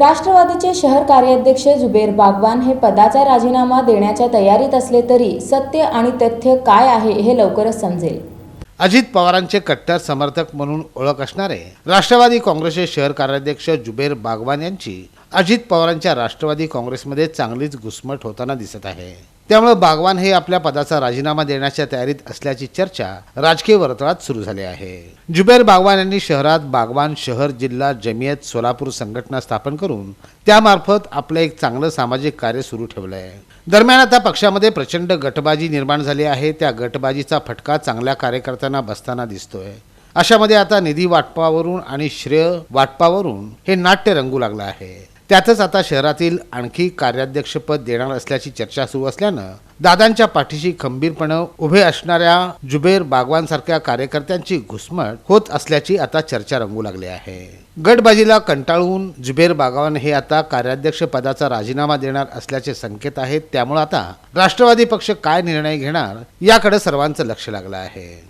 राष्ट्रवादीचे शहर कार्याध्यक्ष जुबेर बागवान हे पदाचा राजीनामा देण्याच्या तयारीत असले तरी सत्य आणि तथ्य काय आहे हे लवकरच समजेल. अजित पवारांचे कट्टर समर्थक म्हणून ओळख असणारे राष्ट्रवादी काँग्रेसचे शहर कार्याध्यक्ष जुबेर बागवान यांची अजित पवारांच्या राष्ट्रवादी काँग्रेसमध्ये चांगलीच घुसमट होताना दिसत आहे. त्यामुळे बागवान हे आपल्या पदाचा राजीनामा देण्याच्या तयारीत असल्याची चर्चा राजकीय वर्तुळात सुरू झाली आहे. जुबेर बागवान यांनी शहरात बागवान शहर जिल्हा जमियत सोलापूर संघटना स्थापन करून त्यामार्फत आपलं एक चांगलं सामाजिक कार्य सुरू ठेवलं आहे दरम्यान आता पक्षामध्ये प्रचंड गटबाजी निर्माण झाली आहे. त्या गटबाजीचा फटका चांगल्या कार्यकर्त्यांना बसताना दिसतोय. अशामध्ये आता निधी वाटपावरून आणि श्रेय वाटपावरून हे नाट्य रंगू लागलं आहे. त्यातच आता शहरातील आणखी कार्याध्यक्षपद देणार असल्याची चर्चा सुरू असल्यानं दादांच्या पाठीशी खंबीरपणे उभे असणाऱ्या जुबेर बागवानसारख्या कार्यकर्त्यांची घुसमट होत असल्याची आता चर्चा रंगू लागली आहे. गटबाजीला कंटाळून जुबेर बागवान हे आता कार्याध्यक्ष पदाचा राजीनामा देणार असल्याचे संकेत आहेत त्यामुळे आता राष्ट्रवादी पक्ष काय निर्णय घेणार याकडे सर्वांचं लक्ष लागलं आहे.